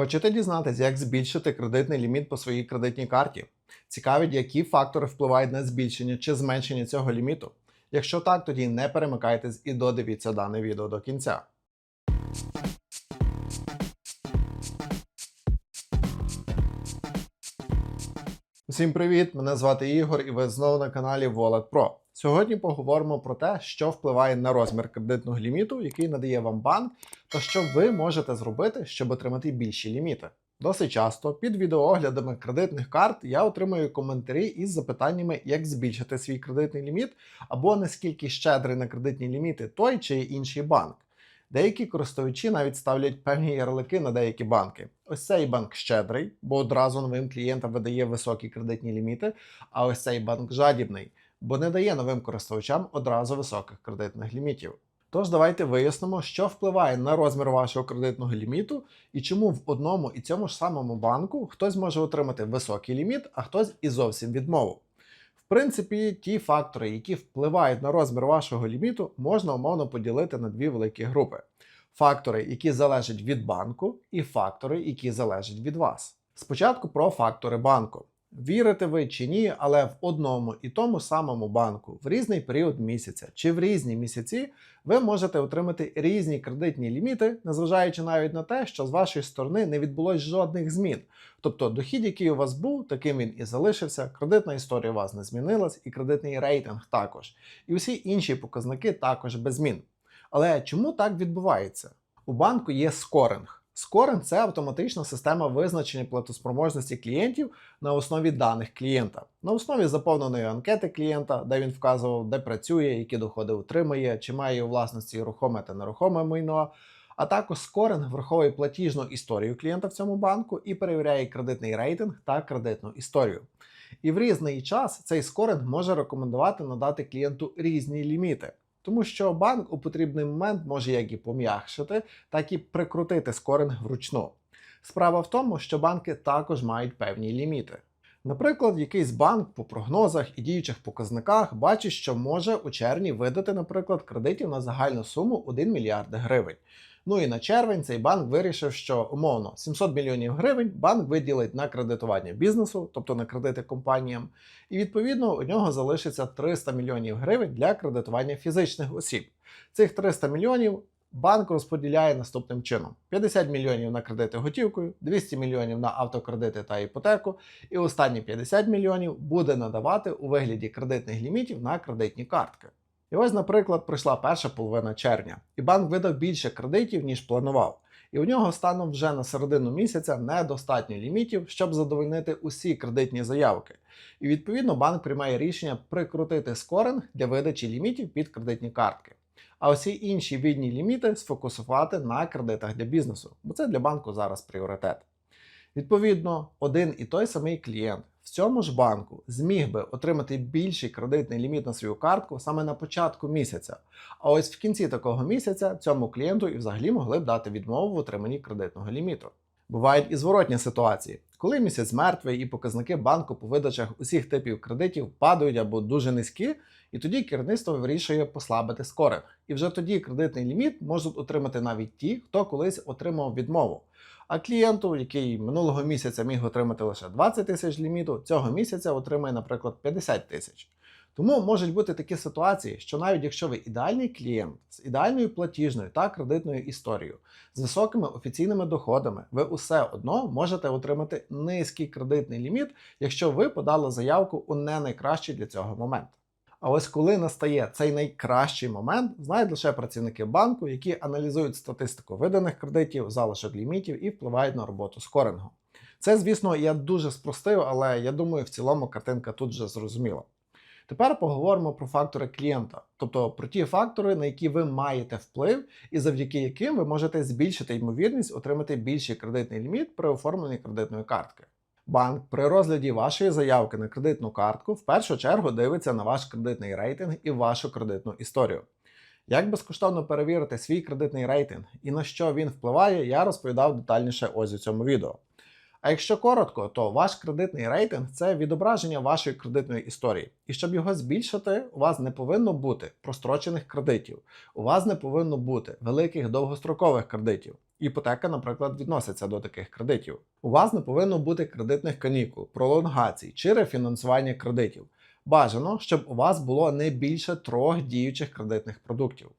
Хочете дізнатися, як збільшити кредитний ліміт по своїй кредитній карті? Цікавить, які фактори впливають на збільшення чи зменшення цього ліміту? Якщо так, тоді не перемикайтесь і додивіться дане відео до кінця. Всім привіт! Мене звати Ігор, і ви знову на каналі Wallet Pro. Сьогодні поговоримо про те, що впливає на розмір кредитного ліміту, який надає вам банк, та що ви можете зробити, щоб отримати більші ліміти. Досить часто під відеооглядами кредитних карт я отримую коментарі із запитаннями, як збільшити свій кредитний ліміт, або наскільки щедрий на кредитні ліміти той чи інший банк. Деякі користувачі навіть ставлять певні ярлики на деякі банки. Ось цей банк щедрий, бо одразу новим клієнтам видає високі кредитні ліміти, а ось цей банк жадібний, бо не дає новим користувачам одразу високих кредитних лімітів. Тож давайте вияснимо, що впливає на розмір вашого кредитного ліміту і чому в одному і цьому ж самому банку хтось може отримати високий ліміт, а хтось і зовсім відмову. Принципі, ті фактори, які впливають на розмір вашого ліміту, можна умовно поділити на дві великі групи: фактори, які залежать від банку, і фактори, які залежать від вас. Спочатку про фактори банку. Вірите ви чи ні, але в одному і тому самому банку в різний період місяця чи в різні місяці ви можете отримати різні кредитні ліміти, незважаючи навіть на те, що з вашої сторони не відбулось жодних змін. Тобто дохід, який у вас був, таким він і залишився, кредитна історія у вас не змінилась, і кредитний рейтинг також. І усі інші показники також без змін. Але чому так відбувається? У банку є скоринг. Скоринг це автоматична система визначення платоспроможності клієнтів на основі даних клієнта, на основі заповненої анкети клієнта, де він вказував, де працює, які доходи отримує, чи має у власності рухоме та нерухоме майно. А також скоринг враховує платіжну історію клієнта в цьому банку і перевіряє кредитний рейтинг та кредитну історію. І в різний час цей скоринг може рекомендувати надати клієнту різні ліміти. Тому що банк у потрібний момент може як і пом'якшити, так і прикрутити скоринг вручну. Справа в тому, що банки також мають певні ліміти. Наприклад, якийсь банк по прогнозах і діючих показниках бачить, що може у червні видати, наприклад, кредитів на загальну суму 1 мільярд гривень. Ну і на червень цей банк вирішив, що умовно 700 мільйонів гривень банк виділить на кредитування бізнесу, тобто на кредити компаніям, і відповідно у нього залишиться 300 мільйонів гривень для кредитування фізичних осіб. Цих 300 мільйонів банк розподіляє наступним чином: 50 мільйонів на кредити готівкою, 200 мільйонів на автокредити та іпотеку, і останні 50 мільйонів буде надавати у вигляді кредитних лімітів на кредитні картки. І ось, наприклад, прийшла перша половина червня, і банк видав більше кредитів, ніж планував. І у нього станом вже на середину місяця недостатньо лімітів, щоб задовольнити усі кредитні заявки. І відповідно банк приймає рішення прикрутити скоринг для видачі лімітів під кредитні картки. А усі інші відні ліміти сфокусувати на кредитах для бізнесу, бо це для банку зараз пріоритет. Відповідно, один і той самий клієнт в цьому ж банку зміг би отримати більший кредитний ліміт на свою картку саме на початку місяця. А ось в кінці такого місяця цьому клієнту і взагалі могли б дати відмову в отриманні кредитного ліміту. Бувають і зворотні ситуації, коли місяць мертвий і показники банку по видачах усіх типів кредитів падають або дуже низькі, і тоді керівництво вирішує послабити скоринг. І вже тоді кредитний ліміт можуть отримати навіть ті, хто колись отримав відмову. А клієнту, який минулого місяця міг отримати лише 20 тисяч ліміту, цього місяця отримає, наприклад, 50 тисяч. Тому можуть бути такі ситуації, що навіть якщо ви ідеальний клієнт з ідеальною платіжною та кредитною історією, з високими офіційними доходами, ви усе одно можете отримати низький кредитний ліміт, якщо ви подали заявку у не найкращий для цього момент. А ось коли настає цей найкращий момент, знають лише працівники банку, які аналізують статистику виданих кредитів, залишок лімітів і впливають на роботу скорингу. Це, звісно, я дуже спростив, але я думаю, в цілому картинка тут вже зрозуміла. Тепер поговоримо про фактори клієнта, тобто про ті фактори, на які ви маєте вплив, і завдяки яким ви можете збільшити ймовірність отримати більший кредитний ліміт при оформленні кредитної картки. Банк при розгляді вашої заявки на кредитну картку в першу чергу дивиться на ваш кредитний рейтинг і вашу кредитну історію. Як безкоштовно перевірити свій кредитний рейтинг і на що він впливає, я розповідав детальніше ось у цьому відео. А якщо коротко, то ваш кредитний рейтинг це відображення вашої кредитної історії. І щоб його збільшити, у вас не повинно бути прострочених кредитів, у вас не повинно бути великих довгострокових кредитів. Іпотека, наприклад, відноситься до таких кредитів. У вас не повинно бути кредитних канікул, пролонгацій чи рефінансування кредитів. Бажано, щоб у вас було не більше трьох діючих кредитних продуктів.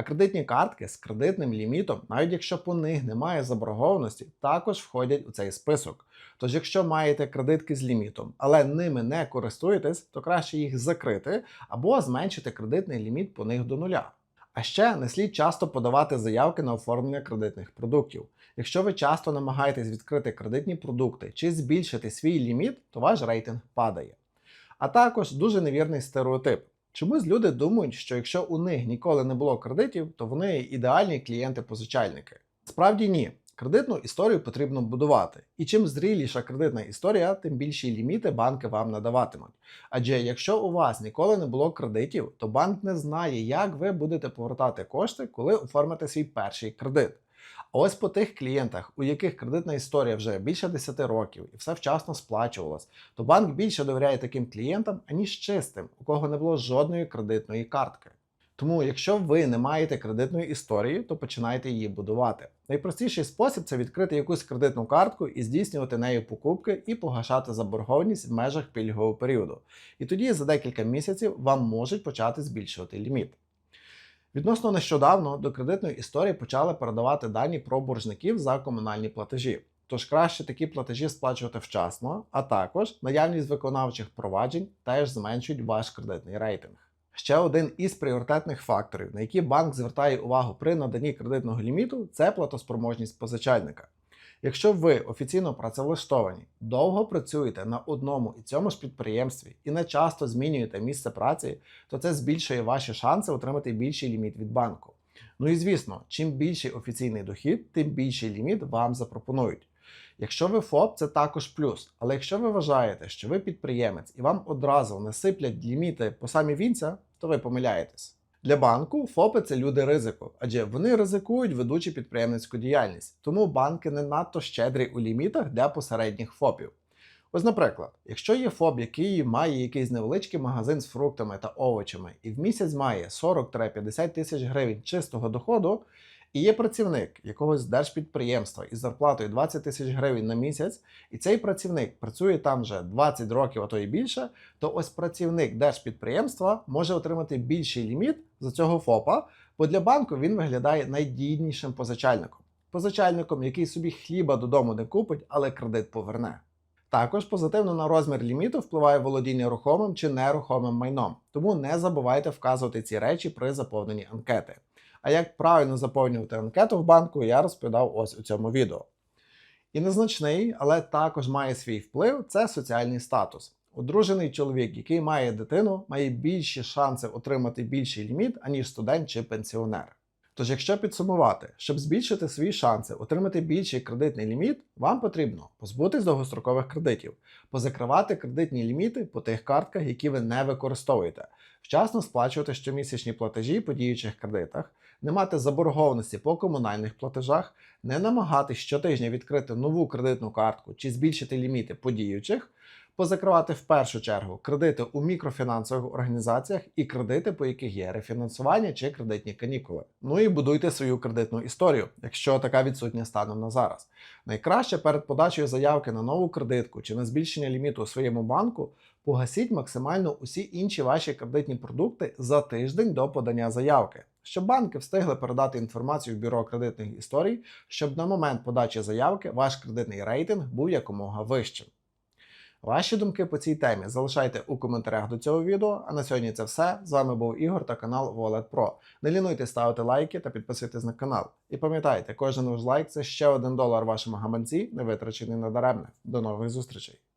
А кредитні картки з кредитним лімітом, навіть якщо по них немає заборгованості, також входять у цей список. Тож, якщо маєте кредитки з лімітом, але ними не користуєтесь, то краще їх закрити або зменшити кредитний ліміт по них до нуля. А ще не слід часто подавати заявки на оформлення кредитних продуктів. Якщо ви часто намагаєтесь відкрити кредитні продукти чи збільшити свій ліміт, то ваш рейтинг падає. А також дуже невірний стереотип. Чомусь люди думають, що якщо у них ніколи не було кредитів, то вони ідеальні клієнти-позичальники. Справді ні. Кредитну історію потрібно будувати. І чим зріліша кредитна історія, тим більші ліміти банки вам надаватимуть. Адже якщо у вас ніколи не було кредитів, то банк не знає, як ви будете повертати кошти, коли оформите свій перший кредит. А ось по тих клієнтах, у яких кредитна історія вже більше 10 років і все вчасно сплачувалось, то банк більше довіряє таким клієнтам, аніж чистим, у кого не було жодної кредитної картки. Тому, якщо ви не маєте кредитної історії, то починайте її будувати. Найпростіший спосіб це відкрити якусь кредитну картку і здійснювати нею покупки і погашати заборгованість в межах пільгового періоду. І тоді за декілька місяців вам можуть почати збільшувати ліміт. Відносно нещодавно до кредитної історії почали передавати дані про боржників за комунальні платежі. Тож краще такі платежі сплачувати вчасно, а також наявність виконавчих проваджень теж зменшують ваш кредитний рейтинг. Ще один із пріоритетних факторів, на які банк звертає увагу при наданні кредитного ліміту, це платоспроможність позичальника. Якщо ви офіційно працевлаштовані, довго працюєте на одному і цьому ж підприємстві і не часто змінюєте місце праці, то це збільшує ваші шанси отримати більший ліміт від банку. Ну і звісно, чим більший офіційний дохід, тим більший ліміт вам запропонують. Якщо ви ФОП, це також плюс. Але якщо ви вважаєте, що ви підприємець і вам одразу не сиплять ліміти по самі вінця, то ви помиляєтесь. Для банку ФОПи це люди ризику, адже вони ризикують, ведучи підприємницьку діяльність, тому банки не надто щедрі у лімітах для посередніх ФОПів. Ось, наприклад, якщо є ФОП, який має якийсь невеличкий магазин з фруктами та овочами, і в місяць має 40-50 тисяч гривень чистого доходу, і є працівник якогось держпідприємства із зарплатою 20 тисяч гривень на місяць, і цей працівник працює там вже 20 років, а то і більше, то ось працівник держпідприємства може отримати більший ліміт за цього ФОПа, бо для банку він виглядає найдійнішим позичальником. Позичальником, який собі хліба додому не купить, але кредит поверне. Також позитивно на розмір ліміту впливає володіння рухомим чи нерухомим майном, тому не забувайте вказувати ці речі при заповненні анкети. А як правильно заповнювати анкету в банку, я розповідав ось у цьому відео. І незначний, але також має свій вплив це соціальний статус. Одружений чоловік, який має дитину, має більші шанси отримати більший ліміт, аніж студент чи пенсіонер. Тож, якщо підсумувати, щоб збільшити свої шанси отримати більший кредитний ліміт, вам потрібно позбутись довгострокових кредитів, позакривати кредитні ліміти по тих картках, які ви не використовуєте, вчасно сплачувати щомісячні платежі по діючих кредитах, не мати заборгованості по комунальних платежах, не намагатись щотижня відкрити нову кредитну картку чи збільшити ліміти по діючих, позакривати в першу чергу кредити у мікрофінансових організаціях і кредити, по яких є рефінансування чи кредитні канікули. Ну і будуйте свою кредитну історію, якщо така відсутня станом на зараз. Найкраще перед подачею заявки на нову кредитку чи на збільшення ліміту у своєму банку погасіть максимально усі інші ваші кредитні продукти за тиждень до подання заявки. Щоб банки встигли передати інформацію в бюро кредитних історій, щоб на момент подачі заявки ваш кредитний рейтинг був якомога вищим. Ваші думки по цій темі залишайте у коментарях до цього відео. А на сьогодні це все. З вами був Ігор та канал Wallet Pro. Не лінуйте ставити лайки та підписуйтесь на канал. І пам'ятайте, кожен ваш лайк це ще один долар вашому гаманці, не витрачений на даремне. До нових зустрічей!